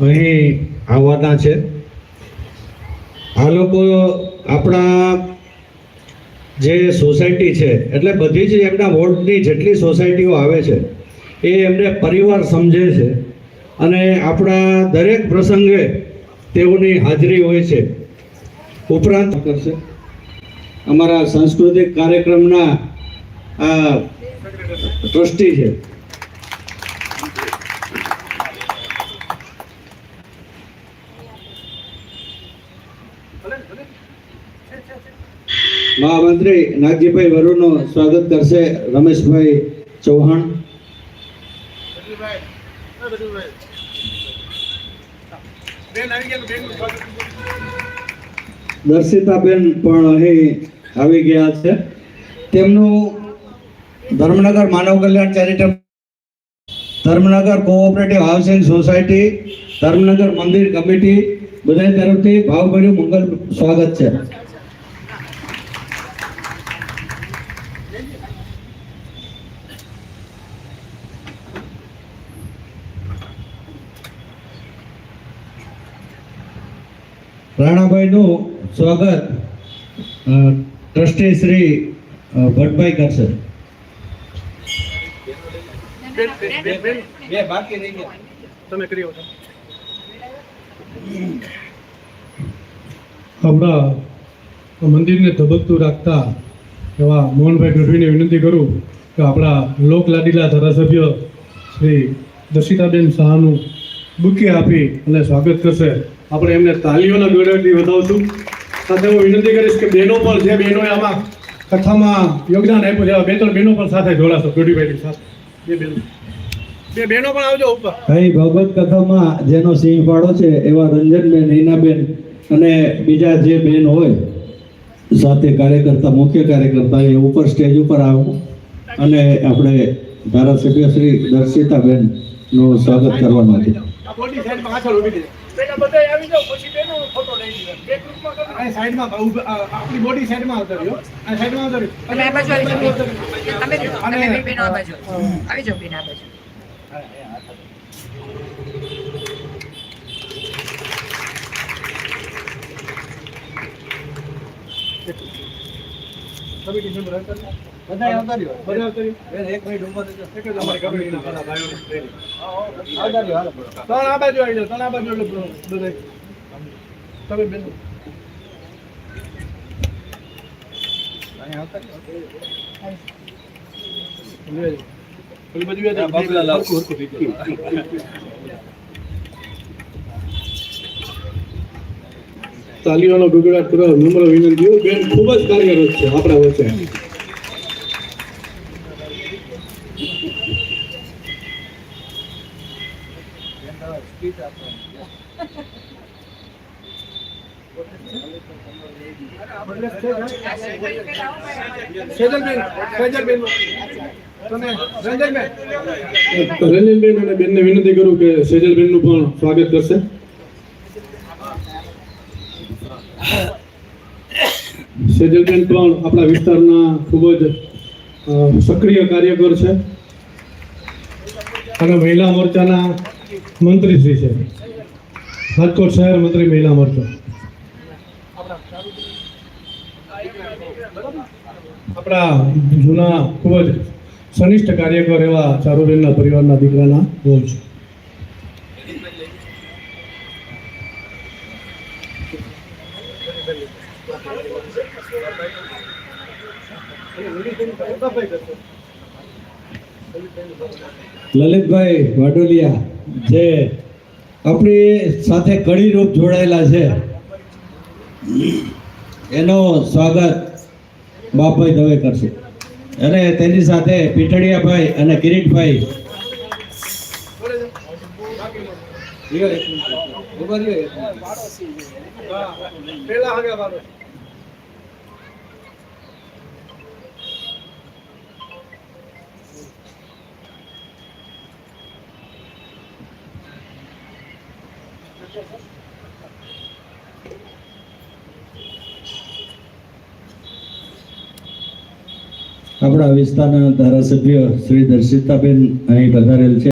અહીં આવવાના છે. આ લોકો આપણા જે સોસાયટી છે, એટલે બધી જ એમના વોર્ડની જેટલી સોસાયટીઓ આવે છે, એ એમને પરિવાર સમજે છે. અને આપણા દરેક પ્રસંગે તેઓની હાજરી હોય છે. ઉપરાંત કરશે. અમારા સાંસ્કૃતિક કાર્યક્રમના આ ટ્રસ્ટી છે. મહામંત્રી નાગજીભાઈ વરુણનું સ્વાગત કરશે રમેશભાઈ ચૌહાણ. દર્શિતાબેન પણ અહીં આવી ગયા છે. તેમનું Dharmanagar Manav Kalyan charitable Dharmanagar cooperative housing society, Dharmanagar મંદિર કમિટી બધા તરફથી ભાવભર્યું મંગલ સ્વાગત છે. રાણાભાઈનું સ્વાગત ટ્રસ્ટી શ્રી ભટ્ટભાઈ કરશે. આપણા મંદિરને ધબકતું રાખતા એવા મોહનભાઈ ગઢવીને વિનંતી કરું કે આપણા લોકલાડીલા ધારાસભ્ય શ્રી દર્શિતાબેન શાહનું બુકે આપી અને સ્વાગત કરશે. આપણે એમને તાલીઓના ગળાથી વધાવશું. સાથે હું વિનંતી કરીશ કે બહેનો પણ જે બહેનોએ આમાં કથામાં યોગદાન આપ્યું છે બે ત્રણ બહેનો પણ સાથે જોડાશો જોડીભાઈની સાથે. બે બહેનો. બે બહેનો પણ આવજો ઉપર. અહીં ભગવત કથામાં જેનો સિંહ ફાળો છે એવા રંજનબેન હિનાબેન અને બીજા જે બેન હોય સાથે કાર્યકર્તા મુખ્ય કાર્યકર્તા એ ઉપર સ્ટેજ ઉપર આવો. અને આપણે ધારાસભ્ય શ્રી દર્શિતાબેનનું સ્વાગત કરવાનું છે. પેલા બધાય આવી જાઓ, પછી બેનો ફોટો લઈ લઈએ. બે ગ્રુપમાં કરો. આ સાઈડમાં આપણી મોટી સાઈડમાં આવતો રહ્યો. આ સાઈડમાં આવતા રહ્યો. તમે આ બાજુ આવી રહ્યો. તમે આ બાજુ આવી જાઓ બેન આ બાજુ કમિટી મેમ્બર આવતા રહ્યો. બધા આવતા રહ્યો. બધા આવતા. બેન, એક મિનિટ ઊભો થજો જ અમારી કમિટીના બધા ભાઈઓને. આવતા રહ્યો, ત્રણ આ બાજુ આવી જાઓ, ત્રણ આ બાજુ એટલે બધા તમે બેન લે. ઓલી બાજુ આવી જાઓ. બાબલા લાવો. તાલીઓનો ગગડાટ કરવા નમ્ર વિનંતીઓ. બેન ખૂબ જ કાર્યરત છે આપણા વચ્ચે. રંજનબેન અને બેનને વિનંતી કરું કે સેજલબેનનું પણ સ્વાગત કરશે. સેજલબેન પણ આપણા વિસ્તારના ખૂબ જ સક્રિય કાર્યકર છે. અને મહિલા મોરચાના મંત્રી શ્રી છે. રાજકોટ શહેર મંત્રી મહિલા મોરચા. આપણા જૂના ખૂબ જ સનિષ્ઠ કાર્યકર એવા ચારુબેનના પરિવારના દીકરાના બોલ છે. લલિતભાઈ વાડોલિયા જે આપણી સાથે કડી રૂપ જોડાયેલા છે. એનો સ્વાગત બાપભાઈ દવે કરશે. અને તેની સાથે પીઠડિયાભાઈ અને કિરીટભાઈ પેલા આગળ વાળો આપણા વિસ્તારના ધારાસભ્ય શ્રી દર્શિતાબેન અહીં પધારેલ છે.